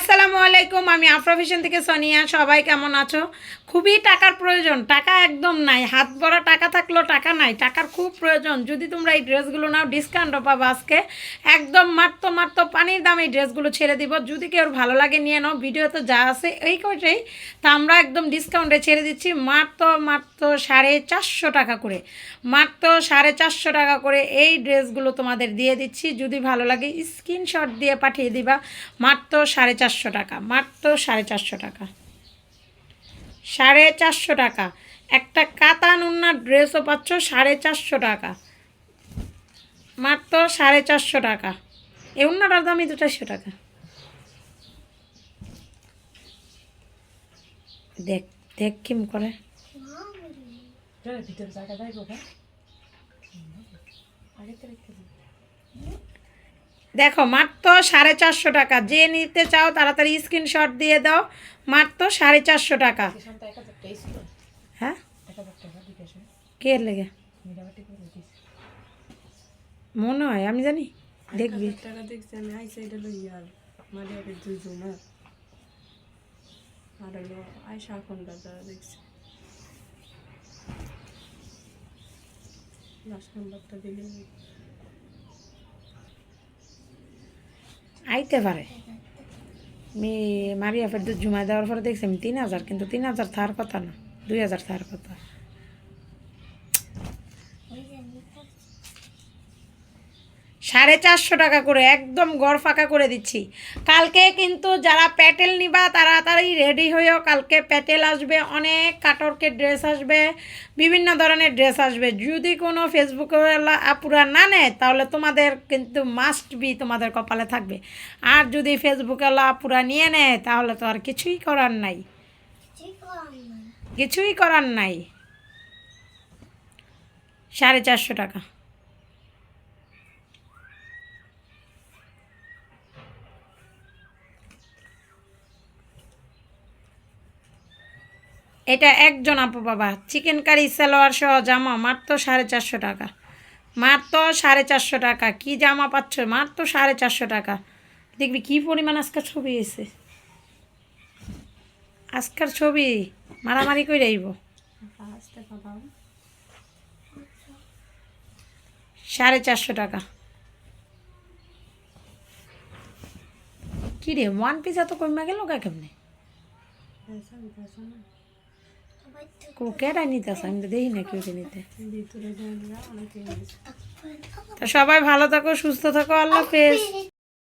আসসালামু আলাইকুম, আমি আফ্রোভিশন থেকে সোনিয়া। সবাই কেমন আছো? খুবই টাকার প্রয়োজন। টাকা একদম নাই। হাত ভরা টাকা থাকলেও টাকা নাই। টাকার খুব প্রয়োজন। যদি তোমরা এই ড্রেসগুলো নাও ডিসকাউন্টও পাবো আজকে। একদম মাত্র মাত্র পানির দাম এই ড্রেসগুলো ছেড়ে দিব। যদি কেউ ভালো লাগে, নিয়ে নাও। ভিডিওতে যা আছে এই কয়টাই। তা আমরা একদম ডিসকাউন্টে ছেড়ে দিচ্ছি। মাত্র মাত্র সাড়ে চারশো টাকা করে। মাত্র সাড়ে চারশো টাকা করে এই ড্রেসগুলো তোমাদের দিয়ে দিচ্ছি। যদি ভালো লাগে স্ক্রিনশট দিয়ে পাঠিয়ে দিবা। মাত্র সাড়ে চারশো টাকা, মাত্র সাড়ে চারশো টাকা। সাড়ে চারশো টাকা। একটা কাতান উন্নার ড্রেসও পাচ্ছ সাড়ে চারশো টাকা। মাত্র সাড়ে চারশো টাকা। এই উন্নাটার দামই তো চারশো টাকা। দেখ দেখ কিম করে। দেখো মাত্র সাড়ে চারশো টাকা। যে নিতে চাও তাড়াতাড়ি স্ক্রিনশট দিয়ে দাও। মাত্র সাড়ে চারশো টাকা। হ্যাঁ? কে লেগে? মনে হয় আমি জানি। দেখবি। টাকা দেখছি আমি আই সাইড হলো ইয়ার মালিয়াকে দুজন আর হলো আয়সা এখনকার যারা দেখছি লাস্ট নাম্বারটা দিলে আইতে পারে। আমি মারিয়া ফের জুমাই দেওয়ার পরে দেখছি আমি তিন হাজার, কিন্তু তিন হাজার থার কথা না, দুই হাজার থার কথা। সাড়ে চারশো টাকা করে একদম গড় ফাঁকা করে দিচ্ছি। কালকে কিন্তু যারা প্যাটেল নিবা তাড়াতাড়ি রেডি হয়েও কালকে প্যাটেল আসবে অনেক কাটরকের ড্রেস আসবে বিভিন্ন ধরনের ড্রেস আসবে। যদি কোনো ফেসবুকে আপুরা না নেয় তাহলে তোমাদের কিন্তু মাস্ট বি তোমাদের কপালে থাকবে। আর যদি ফেসবুকে আপুরা নিয়ে নেয় তাহলে তো আর কিছুই করার নাই। কিছুই করার নাই। সাড়ে চারশো টাকা। এটা একজন আপু বাবা। চিকেন কারি, সালোয়ার সহ জামা, মাত্র সাড়ে চারশো টাকা। মাত্র সাড়ে চারশো টাকা। কি জামা পাচ্ছ? মাত্র সাড়ে চারশো টাকা। দেখবি কি পরিমাণ আজকের ছবি এসে আজকের ছবি মারামারি করে আইব। সাড়ে চারশো টাকা। কি রে ওয়ান পিস এত কমে গেল কেমনে? পয়সা পয়সা না কেটাই নিতে আসে আমি তো দেখি না কেউ নিতে। তো সবাই ভালো থাকো, সুস্থ থাকো, আল্লাহ হাফেজ।